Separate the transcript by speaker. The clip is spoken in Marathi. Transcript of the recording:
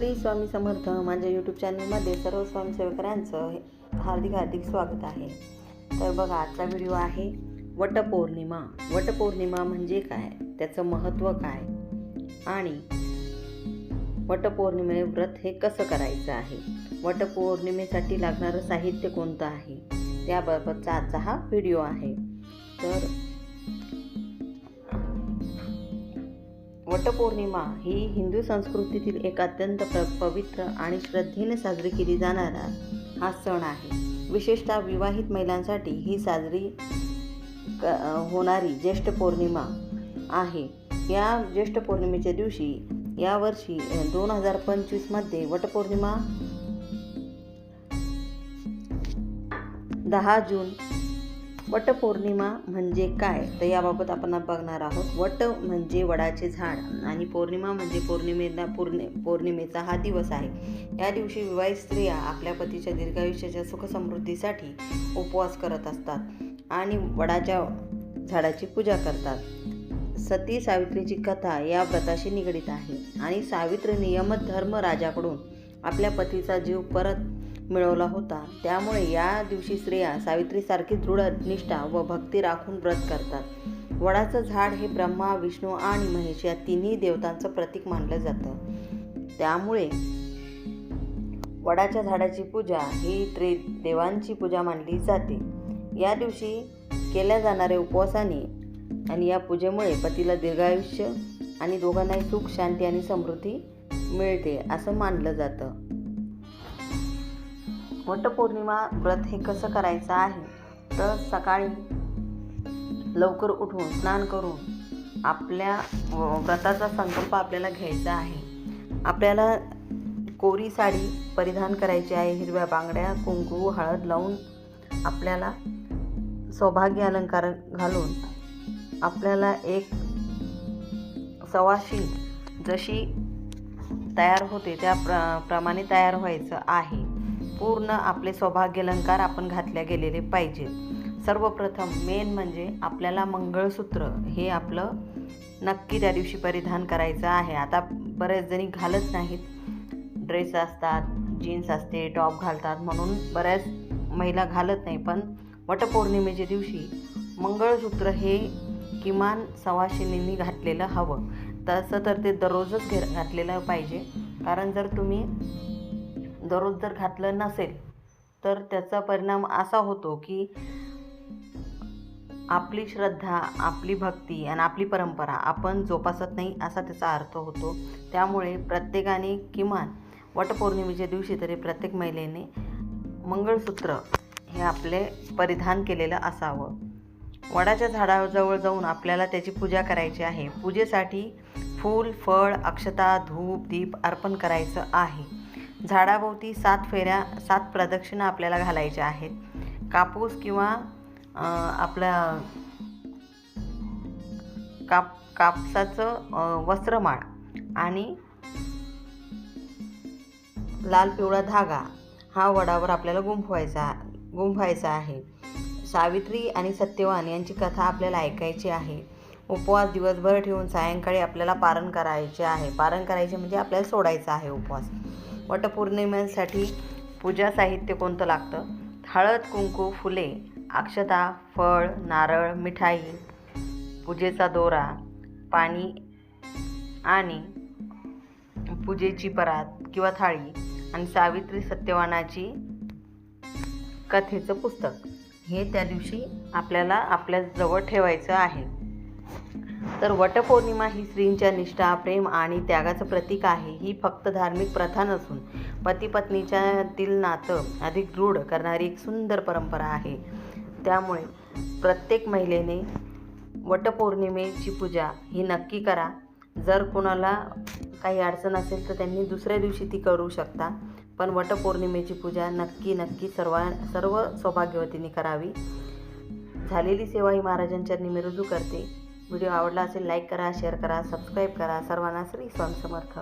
Speaker 1: श्री स्वामी समर्थ माझ्या यूट्यूब चॅनलमध्ये सर्व स्वामीसेवकरांचं हार्दिक हार्दिक स्वागत आहे. तर बघा आजचा व्हिडिओ आहे वटपौर्णिमा. वटपौर्णिमा म्हणजे काय? त्याचं महत्त्व काय? आणि वटपौर्णिमे व्रत हे कसं करायचं आहे? वटपौर्णिमेसाठी लागणारं साहित्य कोणतं आहे? त्याबाबतचा आजचा हा व्हिडिओ आहे. तर वटपौर्णिमा ही हिंदू संस्कृतीतील एक अत्यंत प्र पवित्र आणि श्रद्धेने साजरी केली जाणारा हा सण आहे. विशेषतः विवाहित महिलांसाठी ही साजरी क होणारी ज्येष्ठ पौर्णिमा आहे. या ज्येष्ठ पौर्णिमेच्या दिवशी यावर्षी दोन हजार पंचवीसमध्ये वटपौर्णिमा दहा जून वटपौर्णिमा म्हणजे काय? तर याबाबत आपण बघणार आहोत. वट म्हणजे वडाचे झाड आणि पौर्णिमा म्हणजे पौर्णिमेला पौर्णि पौर्णिमेचा हा दिवस आहे. या दिवशी विवाहित स्त्रिया आपल्या पतीच्या दीर्घायुष्याच्या सुखसमृद्धीसाठी उपवास करत असतात आणि वडाच्या झाडाची पूजा करतात. सती सावित्रीची कथा या व्रताशी निगडीत आहे आणि सावित्रीने यमधर्म राजाकडून आपल्या पतीचा जीव परत मिळवला होता. त्यामुळे या दिवशी स्त्रिया सावित्रीसारखी दृढ निष्ठा व भक्ती राखून व्रत करतात. वडाचं झाड हे ब्रह्मा विष्णू आणि महेश या तिन्ही देवतांचं प्रतीक मानलं जातं. त्यामुळे वडाच्या झाडाची पूजा ही त्रि देवांची पूजा मानली जाते. या दिवशी केल्या जाणाऱ्या उपवासाने आणि या पूजेमुळे पतीला दीर्घायुष्य आणि दोघांनाही सुख शांती आणि समृद्धी मिळते असं मानलं जातं. वटपौर्णिमा व्रत हे कसं करायचं आहे? तर सकाळी लवकर उठून स्नान करून आपल्या व्रताचा संकल्प आपल्याला घ्यायचा आहे. आपल्याला कोरी साडी परिधान करायची आहे हिरव्या बांगड्या कुंकू हळद लावून आपल्याला सौभाग्य अलंकार घालून आपल्याला एक सवाशी जशी तयार होते त्या प्र प्रमाणे तयार व्हायचं आहे. पूर्ण आपले सौभाग्य अलंकार आपण घातल्या गेलेले पाहिजेत सर्वप्रथम मेन म्हणजे आपल्याला मंगळसूत्र हे आपलं नक्की त्या दिवशी परिधान करायचं आहे. आता बरेच जणी घालत नाहीत. ड्रेस असतात जीन्स असते टॉप घालतात म्हणून बऱ्याच महिला घालत नाही. पण वटपौर्णिमेच्या दिवशी मंगळसूत्र हे किमान सवाशिनींनी घातलेलं हवं. तसं तर ते दररोजच घे घातलेलं पाहिजे. कारण जर तुम्ही दररोज जर घातलं नसेल तर त्याचा परिणाम असा होतो की आपली श्रद्धा आपली भक्ती आणि आपली परंपरा आपण जोपासत नाही असा त्याचा अर्थ होतो. त्यामुळे प्रत्येकाने किमान वटपौर्णिमेच्या दिवशी तरी प्रत्येक महिलेने मंगळसूत्र हे आपले परिधान केलेलं असावं. वडाच्या झाडाजवळ जाऊन आपल्याला त्याची पूजा करायची आहे. पूजेसाठी फूल फळ अक्षता धूप दीप अर्पण करायचं आहे. झाडाभोवती सात फेऱ्या सात प्रदक्षिणा आपल्याला घालायच्या आहेत. कापूस किंवा आपला काप कापसाचं वस्त्रमाळ आणि लाल पिवळा धागा हा वडावर आपल्याला गुंफवायचा गुंफवायचा आहे. सावित्री आणि सत्यवान यांची कथा आपल्याला ऐकायची आहे. उपवास दिवसभर ठेवून सायंकाळी आपल्याला पारण करायचे आहे. पारण करायचे म्हणजे आपल्याला सोडायचं आहे उपवास. वटपौर्णिमेसाठी पूजा साहित्य कोणतं लागतं? हळद कुंकू फुले अक्षता फळ नारळ मिठाई पूजेचा दोरा पाणी आणि पूजेची परात किंवा थाळी आणि सावित्री सत्यवानाची कथेचं पुस्तक. हे त्या दिवशी आपल्याला आपल्या जवळ ठेवायचं आहे. तर वटपौर्णिमा ही स्त्रींच्या निष्ठा प्रेम आणि त्यागाचं प्रतीक आहे. ही फक्त धार्मिक प्रथा नसून पती पत्नीच्यातील नातं अधिक दृढ करणारी एक सुंदर परंपरा आहे. त्यामुळे प्रत्येक महिलेने वटपौर्णिमेची पूजा ही नक्की करा. जर कोणाला काही अडचण असेल तर त्यांनी दुसऱ्या दिवशी ती करू शकता पण वटपौर्णिमेची पूजा नक्की नक्की सर्व सर्व सौभाग्यवतीने करावी. झालेली सेवा ही महाराजांच्या मी रुजू करते. व्हिडिओ आवडला असेल लाईक करा शेअर करा सबस्क्राईब करा. सर्वांना श्री स्वामी समर्थ.